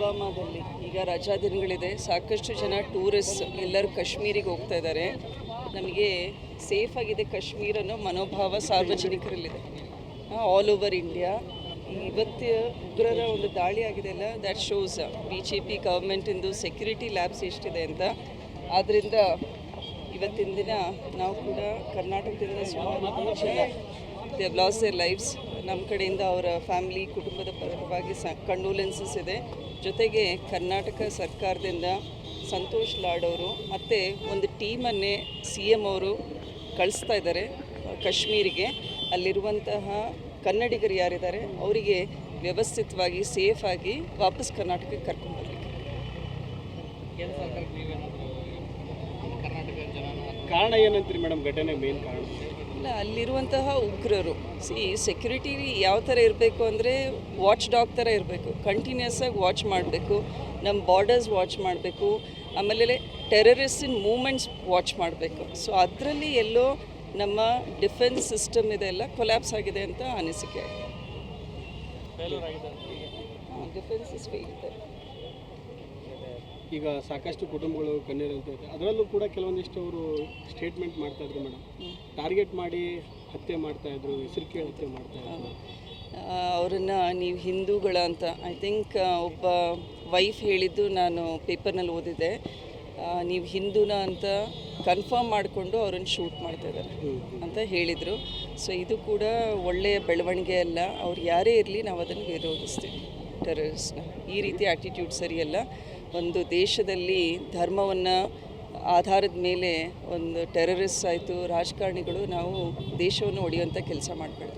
ಪುಲ್ವಾಮಾದಲ್ಲಿ ಈಗ ರಜಾ ದಿನಗಳಿದೆ. ಸಾಕಷ್ಟು ಜನ ಟೂರಿಸ್ಟ್ ಎಲ್ಲರೂ ಕಾಶ್ಮೀರಿಗೆ ಹೋಗ್ತಾ ಇದ್ದಾರೆ. ನಮಗೆ ಸೇಫ್ ಆಗಿದೆ ಕಾಶ್ಮೀರ ಅನ್ನೋ ಮನೋಭಾವ ಸಾರ್ವಜನಿಕರಲ್ಲಿದೆ. ಆಲ್ ಓವರ್ ಇಂಡಿಯಾ ಇವತ್ತು ಉಗ್ರರ ಒಂದು ದಾಳಿ ಆಗಿದೆ ಅಲ್ಲ that shows B J P ಗೌರ್ಮೆಂಟಿಂದು security labs ಎಷ್ಟಿದೆ ಅಂತ. ಆದ್ದರಿಂದ ಇವತ್ತಿನ ದಿನ ನಾವು ಕೂಡ ಕರ್ನಾಟಕದಿಂದ ಸುಮಾರು ಜನ ದೇ ಲಾಸ್ ದೇರ್ ಲೈಫ್ಸ್ ನಮ್ಮ ಕಡೆಯಿಂದ ಅವರ ಫ್ಯಾಮಿಲಿ, ಕುಟುಂಬದ ಪರವಾಗಿ ಸ ಕಂಡೋಲೆನ್ಸಸ್ ಇದೆ. ಜೊತೆಗೆ ಕರ್ನಾಟಕ ಸರ್ಕಾರದಿಂದ ಸಂತೋಷ್ ಲಾಡ್ ಅವರು ಮತ್ತು ಒಂದು ಟೀಮನ್ನೇ ಸಿ ಎಂ ಅವರು ಕಳಿಸ್ತಾ ಇದ್ದಾರೆ, ಕಾಶ್ಮೀರಿಗೆ. ಅಲ್ಲಿರುವಂತಹ ಕನ್ನಡಿಗರು ಯಾರಿದ್ದಾರೆ, ಅವರಿಗೆ ವ್ಯವಸ್ಥಿತವಾಗಿ ಸೇಫಾಗಿ ವಾಪಸ್ ಕರ್ನಾಟಕಕ್ಕೆ ಕರ್ಕೊಂಡ್ಬರ್ಲಿಕ್ಕೆ ಕಾರಣ ಏನಂತೀರಿ ಮೇಡಮ್? ಘಟನೆ ಮೇನ್ ಕಾರಣ? ಇಲ್ಲ ಅಲ್ಲಿರುವಂತಹ ಉಗ್ರರು. ಸಿ ಸೆಕ್ಯೂರಿಟಿ ಯಾವ ಥರ ಇರಬೇಕು ಅಂದರೆ ವಾಚ್ ಡಾಗ್ ಥರ ಇರಬೇಕು. ಕಂಟಿನ್ಯೂಸ್ ಆಗಿ ವಾಚ್ ಮಾಡಬೇಕು. ನಮ್ಮ ಬಾರ್ಡರ್ಸ್ ವಾಚ್ ಮಾಡಬೇಕು. ಆಮೇಲೆ ಟೆರರಿಸ್ಟಿನ್ ಮೂಮೆಂಟ್ಸ್ ವಾಚ್ ಮಾಡಬೇಕು. ಸೊ ಅದರಲ್ಲಿ ಎಲ್ಲೋ ನಮ್ಮ ಡಿಫೆನ್ಸ್ ಸಿಸ್ಟಮ್ ಇದೆಲ್ಲ ಕೊಲ್ಯಾಪ್ಸ್ ಆಗಿದೆ ಅಂತ ಅನಿಸಿಕೆ. ಡಿಫೆನ್ಸ್ ಇಸ್ ಫೇಲ್ ಈಗ ಸಾಕಷ್ಟು ಕುಟುಂಬಗಳು ಕಣ್ಣೀರಂತ ಇದೆ ಅದರಲ್ಲೂ ಕೂಡ ಕೆಲವೊಂದಿಷ್ಟು ಅವರು ಸ್ಟೇಟ್ಮೆಂಟ್ ಮಾಡ್ತಾ ಇದ್ರು ಮೇಡಮ್ ಟಾರ್ಗೆಟ್ ಮಾಡಿ ಹತ್ಯೆ ಮಾಡ್ತಾ ಇದ್ರು ಹೆಸರು ಕೇಳಿ ಹತ್ಯೆ ಮಾಡ್ತಾ ಇದ್ರು. ಅವರನ್ನು ನೀವು ಹಿಂದೂಗಳ ಅಂತ ಐ ಥಿಂಕ್ ಒಬ್ಬ ವೈಫ್ ಹೇಳಿದ್ದು ನಾನು ಪೇಪರ್ನಲ್ಲಿ ಓದಿದೆ ನೀವು ಹಿಂದೂನ ಅಂತ ಕನ್ಫರ್ಮ್ ಮಾಡಿಕೊಂಡು ಅವ್ರನ್ನ ಶೂಟ್ ಮಾಡ್ತಾ ಇದ್ದಾರೆ ಅಂತ ಹೇಳಿದರು. ಸೊ ಇದು ಕೂಡ ಒಳ್ಳೆಯ ಬೆಳವಣಿಗೆ ಅಲ್ಲ. ಅವ್ರು ಯಾರೇ ಇರಲಿ ನಾವು ಅದನ್ನು ವಿರೋಧಿಸ್ತೀವಿ. ಟೆರರಿಸ್ಟ್ ಈ ರೀತಿ ಆ್ಯಟಿಟ್ಯೂಡ್ ಸರಿಯಲ್ಲ ಒಂದು ದೇಶದಲ್ಲಿ ಧರ್ಮವನ್ನು ಆಧಾರದ ಮೇಲೆ ಒಂದು ಟೆರರಿಸ್ಟ್ ಆಯಿತು, ರಾಜಕಾರಣಿಗಳು ನಾವು ದೇಶವನ್ನು ಒಡೆಯುವಂಥ ಕೆಲಸ ಮಾಡಬಾರ್ದು.